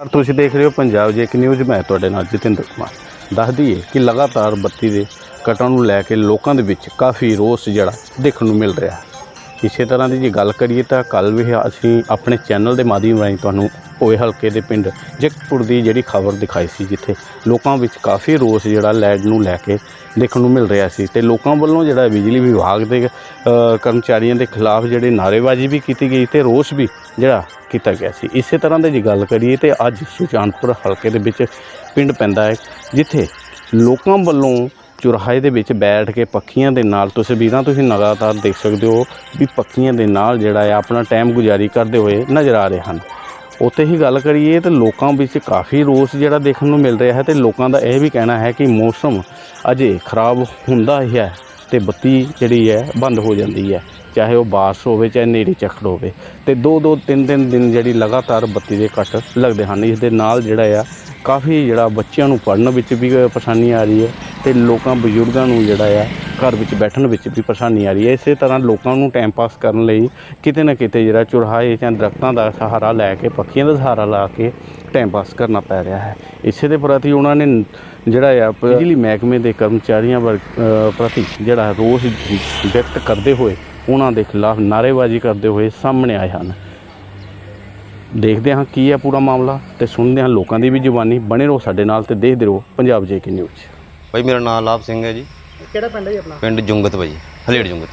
ਔਰ ਤੁਸੀਂ ਦੇਖ ਰਹੇ ਹੋ ਪੰਜਾਬ ਜੇਕ ਨਿਊਜ਼ ਮੈਂ ਤੁਹਾਡੇ ਨਾਲ ਜਤਿੰਦਰ ਕੁਮਾਰ। ਦੱਸ ਦਈਏ ਕਿ ਲਗਾਤਾਰ ਬੱਤੀ ਦੇ ਕਟਾਂ ਨੂੰ ਲੈ ਕੇ ਲੋਕਾਂ ਦੇ ਵਿੱਚ ਕਾਫੀ ਰੋਸ ਜਿਹੜਾ ਦੇਖਣ ਨੂੰ ਮਿਲ ਰਿਹਾ। ਇਸੇ ਤਰ੍ਹਾਂ ਦੀ ਜੇ ਗੱਲ ਕਰੀਏ ਤਾਂ ਕੱਲ ਵੀ ਅਸੀਂ ਆਪਣੇ ਚੈਨਲ ਦੇ ਮਾਧਿਅਮ ਰਾਹੀਂ ਤੁਹਾਨੂੰ ਹੋਏ ਹਲਕੇ ਦੇ ਪਿੰਡ ਜਗਤਪੁਰ ਦੀ ਜਿਹੜੀ ਖਬਰ ਦਿਖਾਈ ਸੀ ਜਿੱਥੇ ਲੋਕਾਂ ਵਿੱਚ ਕਾਫੀ ਰੋਸ ਜਿਹੜਾ ਲੈਡ ਨੂੰ ਲੈ ਕੇ ਦੇਖਣ ਨੂੰ ਮਿਲ ਰਿਹਾ ਸੀ ਤੇ ਲੋਕਾਂ ਵੱਲੋਂ ਜਿਹੜਾ ਬਿਜਲੀ ਵਿਭਾਗ ਦੇ ਕਰਮਚਾਰੀਆਂ ਦੇ ਖਿਲਾਫ ਜਿਹੜੇ ਨਾਅਰੇਬਾਜ਼ੀ ਵੀ ਕੀਤੀ ਗਈ ਤੇ ਰੋਸ ਵੀ ਜਿਹੜਾ ਕੀਤਾ ਗਿਆ ਸੀ। ਇਸੇ ਤਰ੍ਹਾਂ ਦੇ ਜੇ ਗੱਲ ਕਰੀਏ ਤੇ ਅੱਜ ਸੁਜਾਨਪੁਰ ਹਲਕੇ ਦੇ ਵਿੱਚ ਪਿੰਡ ਪੈਂਦਾ ਹੈ, ਜਿੱਥੇ ਲੋਕਾਂ ਵੱਲੋਂ ਚੁਰਾਹੇ ਦੇ ਵਿੱਚ ਬੈਠ ਕੇ ਪੱਖੀਆਂ ਦੇ ਨਾਲ ਤਸਵੀਰਾਂ ਤੁਸੀਂ ਲਗਾਤਾਰ ਦੇਖ ਸਕਦੇ ਹੋ ਵੀ ਪੱਖੀਆਂ ਦੇ ਨਾਲ ਜਿਹੜਾ ਹੈ ਆਪਣਾ ਟਾਈਮ ਗੁਜ਼ਾਰੀ ਕਰਦੇ ਹੋਏ ਨਜ਼ਰ ਆ ਰਹੇ ਹਨ। ਉੱਥੇ ਹੀ ਗੱਲ ਕਰੀਏ ਤੇ ਲੋਕਾਂ ਵਿੱਚ ਕਾਫੀ ਰੋਸ ਜਿਹੜਾ ਦੇਖਣ ਨੂੰ ਮਿਲ ਰਿਹਾ ਹੈ ਤੇ ਲੋਕਾਂ ਦਾ ਇਹ ਵੀ ਕਹਿਣਾ ਹੈ ਕਿ ਮੌਸਮ ਅਜੇ ਖਰਾਬ ਹੁੰਦਾ ਹੀ ਹੈ ਤੇ ਬੱਤੀ ਜਿਹੜੀ ਹੈ ਬੰਦ ਹੋ ਜਾਂਦੀ ਹੈ, ਚਾਹੇ ਉਹ ਬਾਰਿਸ਼ ਹੋਵੇ, ਚਾਹੇ ਨੇਰੀ ਝੱਖੜ ਹੋਵੇ। ਤੇ ਦੋ ਦੋ, ਤਿੰਨ ਤਿੰਨ ਦਿਨ ਜਿਹੜੀ ਲਗਾਤਾਰ ਬੱਤੀ ਦੇ ਕੱਟ ਲੱਗਦੇ ਹਨ। ਇਸ ਦੇ ਨਾਲ ਜਿਹੜਾ ਆ, ਕਾਫੀ ਜਿਹੜਾ ਬੱਚਿਆਂ ਨੂੰ ਪੜ੍ਹਨ ਵਿੱਚ ਵੀ ਪਰੇਸ਼ਾਨੀ ਆ ਰਹੀ ਹੈ ਤੇ ਲੋਕਾਂ, ਬਜ਼ੁਰਗਾਂ ਨੂੰ ਜਿਹੜਾ ਆ ਘਰ ਵਿੱਚ ਬੈਠਣ ਵਿੱਚ ਵੀ ਪਰੇਸ਼ਾਨੀ ਆ ਰਹੀ ਹੈ। ਇਸੇ ਤਰ੍ਹਾਂ ਲੋਕਾਂ ਨੂੰ ਟਾਈਮ ਪਾਸ ਕਰਨ ਲਈ ਕਿਤੇ ਨਾ ਕਿਤੇ ਜਿਹੜਾ ਚੁਰਾਹੇ ਜਾਂ ਦਰਖਤਾਂ ਦਾ ਸਹਾਰਾ ਲੈ ਕੇ, ਪੱਖੀਆਂ ਦਾ ਸਹਾਰਾ ਲਾ ਕੇ ਟਾਈਮ ਪਾਸ ਕਰਨਾ ਪੈ ਰਿਹਾ ਹੈ। ਇਸੇ ਦੇ ਪ੍ਰਤੀ ਉਹਨਾਂ ਨੇ ਜਿਹੜਾ ਆ, ਬਿਜਲੀ ਮਹਿਕਮੇ ਦੇ ਕਰਮਚਾਰੀਆਂ ਵਰ ਪ੍ਰਤੀ ਜਿਹੜਾ ਰੋਸ ਵਿਅਕਤ ਕਰਦੇ ਹੋਏ ਉਹਨਾਂ ਦੇ ਖਿਲਾਫ ਨਾਅਰੇਬਾਜ਼ੀ ਕਰਦੇ ਹੋਏ ਸਾਹਮਣੇ ਆਏ ਹਨ। ਦੇਖਦੇ ਹਾਂ ਕੀ ਹੈ ਪੂਰਾ ਮਾਮਲਾ ਤੇ ਸੁਣਦੇ ਹਾਂ ਲੋਕਾਂ ਦੀ ਵੀ ਜ਼ੁਬਾਨੀ। ਬਣੇ ਰਹੋ ਸਾਡੇ ਨਾਲ ਤੇ ਦੇਖਦੇ ਰਹੋ ਪੰਜਾਬ ਜੇ ਕੇ ਨਿਊਜ਼ ਭਾਈ, ਮੇਰਾ ਨਾਮ ਲਾਭ ਸਿੰਘ ਹੈ ਜੀ। ਕਿਹੜਾ ਪਿੰਡ ਹੈ ਜੀ ਆਪਣਾ? ਪਿੰਡ ਜੁੰਗਤ ਭਾਈ ਹਲੇੜ ਜੁੰਗਤ।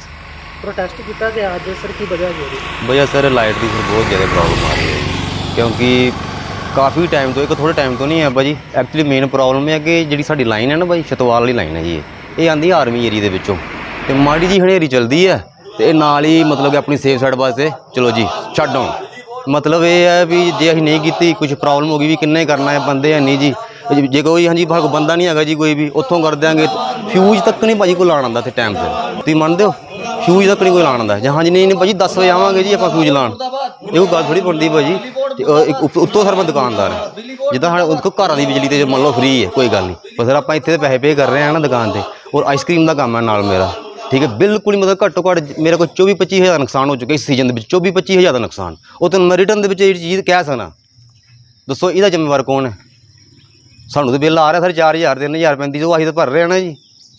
ਪ੍ਰੋਟੈਸਟ ਕੀਤਾ ਗਿਆ ਅੱਜ ਸਰ ਕੀ ਵਜ੍ਹਾ ਹੈ ਜੀ ਭਈਆ ਸਰ ਲਾਈਟ ਦੀ ਫਿਰ ਬਹੁਤ ਜ਼ਿਆਦਾ ਪ੍ਰੋਬਲਮ ਆ ਰਹੀ ਹੈ ਕਿਉਂਕਿ ਕਾਫੀ ਟਾਈਮ ਤੋਂ ਇੱਕ ਥੋੜੇ ਟਾਈਮ ਤੋਂ ਨਹੀਂ ਹੈ ਭਾਜੀ ਐਕਚੁਅਲੀ ਮੇਨ ਪ੍ਰੋਬਲਮ ਇਹ ਹੈ ਕਿ ਜਿਹੜੀ ਸਾਡੀ ਲਾਈਨ ਹੈ ਨਾ ਭਾਈ ਛਤਵਾਲ ਵਾਲੀ ਲਾਈਨ ਹੈ ਜੀ ਇਹ ਇਹ ਆਂਦੀ ਆਰਮੀ ਏਰੀਆ ਦੇ ਵਿੱਚੋਂ। ਤੇ ਮਾੜੀ ਜੀ ਹਨੇਰੀ ਚਲਦੀ ਹੈ ਤੇ ਇਹ ਨਾਲ ਹੀ ਮਤਲਬ ਕਿ ਆਪਣੀ ਸੇਫ ਸਾਈਡ ਵਾਸਤੇ ਚਲੋ ਜੀ ਛੱਡ ਮਤਲਬ ਇਹ ਹੈ ਵੀ ਜੇ ਅਸੀਂ ਨਹੀਂ ਕੀਤੀ ਕੁਝ ਪ੍ਰੋਬਲਮ ਹੋ ਗਈ ਵੀ ਕਿੰਨੇ ਕਰਨਾ ਹੈ ਬੰਦੇ ਹੈ ਨਹੀਂ ਜੀ। ਜੇ- ਜੇ ਕੋਈ, ਹਾਂਜੀ, ਭਾਗ ਬੰਦਾ ਨਹੀਂ ਹੈਗਾ ਜੀ ਕੋਈ ਵੀ, ਉੱਥੋਂ ਕਰ ਦਿਆਂਗੇ। ਫਿਊਜ਼ ਤੱਕ ਨਹੀਂ ਭਾਜੀ ਕੋਈ ਲਾਣ ਆਉਂਦਾ ਤੇ ਟਾਈਮ ਤੇ। ਤੁਸੀਂ ਮੰਨਦੇ ਹੋ? ਫਿਊਜ਼ ਤੱਕ ਨਹੀਂ ਕੋਈ ਲਾਣ ਆਉਂਦਾ। ਜਾਂ ਹਾਂਜੀ, ਨਹੀਂ ਨਹੀਂ ਭਾਜੀ 10 ਵਜੇ ਆਵਾਂਗੇ ਜੀ ਆਪਾਂ ਫਿਊਜ਼ ਲਾਣ। ਇਹ ਕੋਈ ਗੱਲ ਥੋੜੀ ਬਣਦੀ ਭਾਜੀ। ਤੇ ਉਹ ਇੱਕ ਉੱਪ- ਉੱਤੋਂ ਸਰ ਮੈਂ ਦੁਕਾਨਦਾਰ ਹਾਂ। ਜਿੱਦਾਂ ਸਾਡੇ ਉਹਦੇ ਕੋਲ ਘਰਾਂ ਦੀ ਬਿਜਲੀ ਤੇ ਮੰਨ ਲਓ ਫ੍ਰੀ ਹੈ, ਕੋਈ ਗੱਲ ਨਹੀਂ। ਪਰ ਸਰ ਆਪਾਂ ਇੱਥੇ ਤੇ ਪੈਸੇ ਪੇ ਕਰ ਰਹੇ ਹਾਂ ਨਾ ਦੁਕਾਨ ਤੇ। ਔਰ ਆਈਸਕ੍ਰੀਮ ਦਾ ਕੰਮ ਹੈ ਨਾਲ ਮੇਰਾ। ਠੀਕ ਹੈ, ਬਿਲਕੁਲ ਹੀ ਮਤਲਬ ਘੱਟੋ ਘੱਟ ਮੇਰਾ ਕੋਈ 24 25 ਹਜ਼ਾਰ ਨੁਕਸਾਨ ਹੋ ਚੁੱਕਾ ਇਸ ਸੀਜ਼ਨ ਦੇ ਵਿੱਚ। 24 25 ਹਜ਼ਾਰ ਦਾ ਨੁਕਸਾਨ। ਉਹ ਤੈਨੂੰ ਮੈਂ ਰਿਟਰਨ ਦੇ ਵਿੱਚ ਇਹ ਚੀਜ਼ ਕਹਿ ਸਕਦਾ। ਦੱਸੋ, ਇਹਦਾ ਜ਼ਿੰਮੇਵਾਰ ਕੌਣ ਹੈ? ਸਾਨੂੰ ਤੇ ਬਿੱਲ ਆ ਰਿਹਾ ਸਰ 4000 3000 ਪੈਂਦੀ ਉਹ ਅਸੀਂ ਤਾਂ ਭਰ ਰਹੇ ਹਾਂ ਨਾ ਜੀ।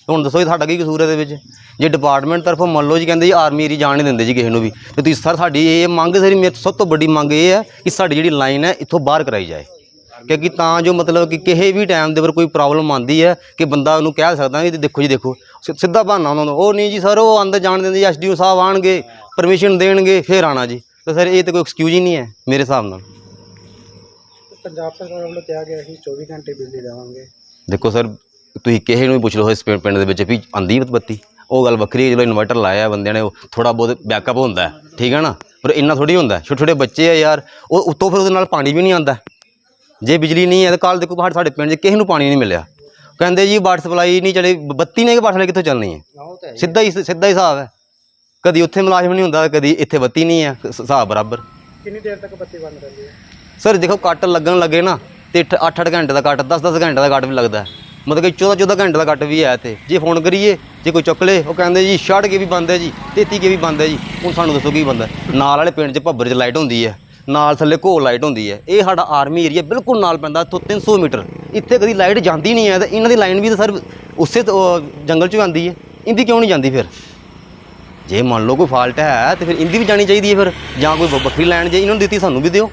ਹੁਣ ਦੱਸੋ ਜੀ ਸਾਡਾ ਕੀ ਕਸੂਰ ਹੈ ਇਹਦੇ ਵਿੱਚ? ਜੇ ਡਿਪਾਰਟਮੈਂਟ ਤਰਫੋਂ ਮੰਨ ਲਓ ਜੀ ਕਹਿੰਦੇ ਜੀ ਆਰਮੀ ਏਰੀ ਜਾਣ ਨਹੀਂ ਦਿੰਦੇ ਜੀ ਕਿਸੇ ਨੂੰ ਵੀ, ਤੇ ਤੁਸੀਂ ਸਰ ਸਾਡੀ ਇਹ ਮੰਗ ਸਰ, ਮੇਰੀ ਸਭ ਤੋਂ ਵੱਡੀ ਮੰਗ ਇਹ ਹੈ ਕਿ ਸਾਡੀ ਜਿਹੜੀ ਲਾਈਨ ਹੈ ਇੱਥੋਂ ਬਾਹਰ ਕਰਾਈ ਜਾਏ। ਕਿਉਂਕਿ ਤਾਂ ਜੋ ਮਤਲਬ ਕਿ ਕਿਸੇ ਵੀ ਟਾਈਮ ਦੇ ਉੱਪਰ ਕੋਈ ਪ੍ਰੋਬਲਮ ਆਉਂਦੀ ਹੈ ਕਿ ਬੰਦਾ ਉਹਨੂੰ ਕਹਿ ਸਕਦਾ ਕਿ ਦੇਖੋ ਜੀ ਦੇਖੋ ਸਿੱਧਾ ਬਹਾਨਾ ਉਹਨਾਂ ਨੂੰ ਉਹ ਨਹੀਂ ਜੀ ਸਰ, ਉਹ ਅੰਦਰ ਜਾਣ ਦਿੰਦੇ ਜੀ ਐਸਡੀਓ ਸਾਹਿਬ ਆਣਗੇ ਪਰਮਿਸ਼ਨ ਦੇਣਗੇ, ਫਿਰ ਆਣਾ ਜੀ। ਤਾਂ ਸਰ ਇਹ ਤਾਂ ਕੋਈ ਐਕਸਕਿਊਜ਼ ਹੀ ਨਹੀਂ ਹੈ ਮੇਰੇ ਹਿਸਾਬ ਨਾਲ। ਪੰਜਾਬ ਸਰਕਾਰ ਵੱਲੋਂ ਕਿਹਾ ਗਿਆ ਸੀ 24 ਘੰਟੇ ਬਿਜਲੀ ਦੇਵਾਂਗੇ। ਦੇਖੋ ਸਰ ਤੁਸੀਂ ਕਿਸੇ ਨੂੰ ਵੀ ਪੁੱਛ ਲਓ ਇਸ ਪਿੰ- ਪਿੰਡ ਦੇ ਵਿੱਚ ਵੀ ਆਂਦੀ ਬੱਤੀ। ਉਹ ਗੱਲ ਵੱਖਰੀ ਹੈ ਜਦੋਂ ਇਨਵਰਟਰ ਲਾਇਆ ਬੰਦਿਆਂ ਨੇ ਉਹ ਥੋੜਾ ਬਹੁਤ ਬੈਕਅਪ ਹੁੰਦਾ ਹੈ, ਠੀਕ ਹੈ ਨਾ? ਪਰ ਇੰਨਾ ਥੋੜੀ ਹੁੰਦਾ ਛੋਟੇ ਛੋਟੇ ਬੱਚੇ ਆ ਯਾਰ ਉਹ ਉੱਤੋਂ ਫਿਰ ਉਹਦੇ ਨਾਲ ਪਾਣੀ ਵੀ ਨਹੀਂ ਆਉਂਦਾ ਜੇ ਬਿਜਲੀ ਨਹੀਂ ਹੈ ਤਾਂ ਕੱਲ ਦੇਖੋ ਬਾਹਰ ਸਾਡੇ ਪਿੰਡ 'ਚ ਕਿਸੇ ਨੂੰ ਪਾਣੀ ਨਹੀਂ ਮਿਲਿਆ। ਕਹਿੰਦੇ ਜੀ ਵਾਟਰ ਸਪਲਾਈ ਨਹੀਂ ਚਲੇ ਬੱਤੀ ਨੇ ਕਿ ਵਾਟਰ ਸਪਲਾਈ ਕਿੱਥੋਂ ਚੱਲਣੀ ਹੈ? ਤਾਂ ਸਿੱਧਾ ਹੀ ਸਿੱਧਾ ਹੀ ਹਿਸਾਬ ਹੈ। ਕਦੀ ਉੱਥੇ ਮੁਲਾਜ਼ਮ ਨਹੀਂ ਹੁੰਦਾ ਕਦੀ ਇੱਥੇ ਬੱਤੀ ਨਹੀਂ ਹੈ ਸ- ਹਿਸਾਬ ਬਰਾਬਰ। ਕਿੰਨੀ ਦੇਰ ਤੱਕ ਬੱਤੀ ਬੰਦ ਰਹਿੰਦੀ ਹੈ? ਸਰ, ਦੇਖੋ, ਕੱਟ ਲੱਗਣ ਲੱਗੇ ਨਾ, ਤੇ 8-8 ਘੰਟੇ ਦਾ ਕੱਟ 10-10 ਘੰਟੇ ਦਾ ਕੱਟ ਵੀ ਲੱਗਦਾ। ਮਤਲਬ ਕਿ 14-14 ਘੰਟੇ ਦਾ ਕੱਟ ਵੀ ਹੈ ਇੱਥੇ। ਜੇ ਫੋਨ ਕਰੀਏ, ਜੇ ਕੋਈ ਚੁੱਕ ਲੇ, ਉਹ ਕਹਿੰਦੇ ਜੀ, ਛੱਡ ਕੇ ਵੀ ਬੰਦ ਹੈ ਜੀ 33 ਕੇ ਵੀ ਬੰਦ ਹੈ ਜੀ। ਹੁਣ ਸਾਨੂੰ ਦੱਸੋ ਕੀ ਬੰਦਾ ਨਾਲ ਵਾਲੇ ਪਿੰਡ 'ਚ ਭੱਬਰ 'ਚ ਲਾਈਟ ਹੁੰਦੀ ਹੈ। ਨਾਲ ਥੱਲੇ ਘੋਲ ਲਾਈਟ ਹੁੰਦੀ ਹੈ। ਇਹ ਸਾਡਾ ਆਰਮੀ ਏਰੀਆ ਬਿਲਕੁਲ ਨਾਲ ਪੈਂਦਾ, ਇੱਥੋਂ 300 ਮੀਟਰ। ਇੱਥੇ ਕਦੀ ਲਾਈਟ ਜਾਂਦੀ ਨਹੀਂ ਹੈ ਤੇ ਇਹਨਾਂ ਦੀ ਲਾਈਨ ਵੀ ਤਾਂ ਸਰ ਉਸੇ ਜੰਗਲ 'ਚੋਂ ਆਉਂਦੀ ਹੈ। ਇੰਦੀ ਕਿਉਂ ਨਹੀਂ ਜਾਂਦੀ ਫਿਰ? ਜੇ ਮੰਨ ਲਓ ਕੋਈ ਫਾਲਟ ਹੈ, ਤੇ ਫਿਰ ਇਹਦੀ ਵੀ ਜਾਣੀ ਚਾਹੀਦੀ ਹੈ ਫਿਰ। ਜਾਂ ਕੋਈ ਵੱਖਰੀ ਲਾਈਨ ਜੇ ਇਹਨਾਂ ਨੂੰ ਦਿੱਤੀ, ਸਾਨੂੰ ਵੀ ਦਿਓ।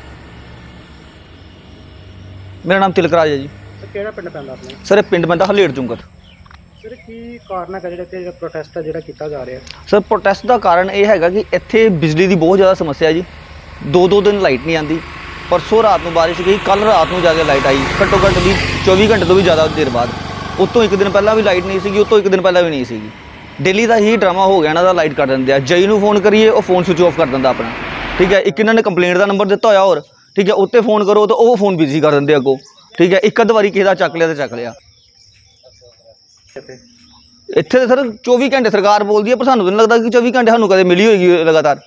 ਮੇਰਾ ਨਾਮ ਤਿਲਕਰਾਜ ਹੈ ਜੀ। ਸਰ ਕਿਹੜਾ ਪਿੰਡ ਪੈਂਦਾ ਆਪਣਾ? ਸਰ ਇਹ ਪਿੰਡ ਬੰਦਾ ਹਲੇੜ ਜੁੰਗਤ ਸਰ ਕੀ ਕਾਰਨ ਹੈ ਜਿਹੜਾ ਕਿ ਪ੍ਰੋਟੈਸਟ ਹੈ ਜਿਹੜਾ ਕੀਤਾ ਜਾ ਰਿਹਾ? ਸਰ ਪ੍ਰੋਟੈਸਟ ਦਾ ਕਾਰਨ ਇਹ ਹੈਗਾ ਕਿ ਇੱਥੇ ਬਿਜਲੀ ਦੀ ਬਹੁਤ ਜ਼ਿਆਦਾ ਸਮੱਸਿਆ ਜੀ। ਦੋ ਦੋ ਦਿਨ ਲਾਈਟ ਨਹੀਂ ਆਂਦੀ। ਪਰਸੋਂ ਰਾਤ ਨੂੰ ਬਾਰਿਸ਼ ਗਈ ਕੱਲ ਰਾਤ ਨੂੰ ਜਾ ਕੇ ਲਾਈਟ ਆਈ। ਘੱਟੋ ਘੱਟ ਵੀ 24 ਘੰਟੇ ਤੋਂ ਵੀ ਜ਼ਿਆਦਾ ਦੇਰ ਬਾਅਦ। ਉਤੋਂ ਇੱਕ ਦਿਨ ਪਹਿਲਾਂ ਵੀ ਲਾਈਟ ਨਹੀਂ ਸੀਗੀ ਉਤੋਂ ਇੱਕ ਦਿਨ ਪਹਿਲਾਂ ਵੀ ਨਹੀਂ ਸੀਗੀ। ਡੇਲੀ ਦਾ ਹੀ ਡਰਾਮਾ ਹੋ ਗਿਆ ਇਹਨਾਂ ਦਾ ਲਾਈਟ ਕੱਟ ਦਿੰਦੇ ਆ। ਜਈ ਨੂੰ ਫੋਨ ਕਰੀਏ ਉਹ ਫੋਨ ਸਵਿਚ ਆਫ ਕਰ ਦਿੰਦਾ ਆਪਣਾ। ਠੀਕ ਹੈ ਇੱਕ ਇਹਨਾਂ ਨੇ ਕੰਪਲੇਂਟ ਦਾ ਨੰਬਰ ਦਿੱਤਾ ਹੋਇਆ ਹੋਰ। ਠੀਕ ਹੈ, ਉੱਤੇ ਫੋਨ ਕਰੋ ਤਾਂ ਉਹ ਫੋਨ ਬਿਜ਼ੀ ਕਰ ਦਿੰਦੇ ਅੱਗੋਂ। ਠੀਕ ਹੈ, ਇੱਕ ਅੱਧ ਵਾਰੀ ਕਿਸੇ ਦਾ ਚੱਕ ਲਿਆ ਤੇ ਚੱਕ ਲਿਆ। ਇੱਥੇ ਤਾਂ ਸਰ 24 ਘੰਟੇ ਸਰਕਾਰ ਬੋਲਦੀ ਹੈ ਪਰ ਸਾਨੂੰ ਤਾਂ ਨਹੀਂ ਲੱਗਦਾ ਕਿ 24 ਘੰਟੇ ਸਾਨੂੰ ਕਦੇ ਮਿਲੀ ਹੋਏਗੀ ਲਗਾਤਾਰ।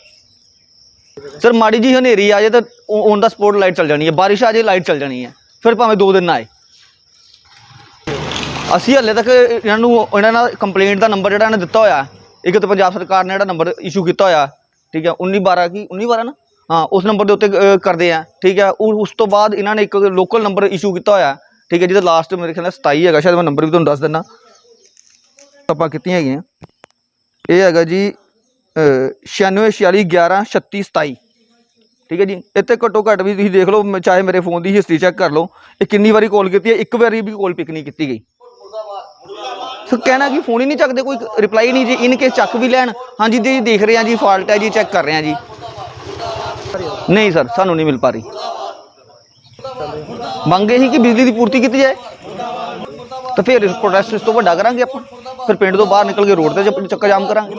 ਸਰ ਮਾੜੀ ਜੀ ਹਨੇਰੀ ਆ ਜੇ ਤਾਂ ਔਨ ਦਾ ਸਪੋਟ ਲਾਈਟ ਚੱਲ ਜਾਣੀ ਹੈ, ਬਾਰਿਸ਼ ਆ ਜੇ ਲਾਈਟ ਚੱਲ ਜਾਣੀ ਹੈ, ਫਿਰ ਭਾਵੇਂ ਦੋ ਦਿਨ ਨਾ ਆਏ। ਅਸੀਂ ਹਲੇ ਤੱਕ ਇਹਨਾਂ ਨੂੰ ਇਹਨਾਂ ਨਾਲ ਕੰਪਲੇਂਟ ਦਾ ਨੰਬਰ ਜਿਹੜਾ ਇਹਨੇ ਦਿੱਤਾ ਹੋਇਆ, ਇੱਕ ਤਾਂ ਪੰਜਾਬ ਸਰਕਾਰ ਨੇ ਜਿਹੜਾ ਨੰਬਰ ਇਸ਼ੂ ਕੀਤਾ ਹੋਇਆ, ਠੀਕ ਹੈ 19 12 ਕੀ 19 12 ਨਾ? ਹਾਂ, ਉਸ ਨੰਬਰ ਦੇ ਉੱਤੇ ਕਰਦੇ ਆ, ਠੀਕ ਹੈ ਉਹ- ਉਸ ਤੋਂ ਬਾਅਦ ਇਹਨਾਂ ਨੇ ਇੱਕ ਲੋਕਲ ਨੰਬਰ ਇਸ਼ੂ ਕੀਤਾ ਹੋਇਆ, ਠੀਕ ਹੈ ਜਿਹਦਾ ਲਾਸਟ ਮੇਰੇ ਖਿਆਲ ਨਾਲ 27 ਹੈਗਾ, ਸ਼ਾਇਦ ਮੈਂ ਨੰਬਰ ਵੀ ਤੁਹਾਨੂੰ ਦੱਸ ਦਿੰਦਾ। ਆਪਾਂ ਕੀਤੀਆਂ ਹੈਗੀਆਂ। ਇਹ ਹੈਗਾ ਜੀ 96 46 11 36 27 ਠੀਕ ਹੈ ਜੀ? ਇੱਥੇ ਘੱਟੋ ਘੱਟ ਵੀ ਤੁਸੀਂ ਦੇਖ ਲਓ ਚਾਹੇ ਮੇਰੇ ਫੋਨ ਦੀ ਹਿਸਟਰੀ ਚੈੱਕ ਕਰ ਲਓ, ਇਹ ਕਿੰਨੀ ਵਾਰੀ ਕਾਲ ਕੀਤੀ ਹੈ? ਇੱਕ ਵਾਰੀ ਵੀ ਕਾਲ ਪਿਕ ਨਹੀਂ ਕੀਤੀ ਗਈ। ਸੋ ਕਹਿਣਾ ਕਿ ਫੋਨ ਹੀ ਨਹੀਂ ਚੱਕਦੇ, ਕੋਈ ਰਿਪਲਾਈ ਨਹੀਂ ਜੀ ਇਨ ਕੇਸ ਚੱਕ ਵੀ ਲੈਣ। ਹਾਂਜੀ ਜੀ, ਦੇਖ ਰਹੇ ਹਾਂ ਜੀ ਫਾਲਟ ਹੈ ਜੀ ਚੈੱਕ ਕਰ ਰਹੇ ਹਾਂ ਜੀ। ਨਹੀਂ ਸਰ, ਸਾਨੂੰ ਨਹੀਂ ਮਿਲ ਪਾ ਰਹੀ। ਮੰਗ ਇਹ ਸੀ ਕਿ ਬਿਜਲੀ ਦੀ ਪੂਰਤੀ ਕੀਤੀ ਜਾਏ। ਤਾਂ ਫਿਰ ਪ੍ਰੋਟੈਸਟ ਇਸ ਤੋਂ ਵੱਡਾ ਕਰਾਂਗੇ ਆਪਾਂ। ਫਿਰ ਪਿੰਡ ਤੋਂ ਬਾਹਰ ਨਿਕਲ ਕੇ ਰੋਡ ਤੇ ਚੱਕਾ ਜਾਮ ਕਰਾਂਗੇ।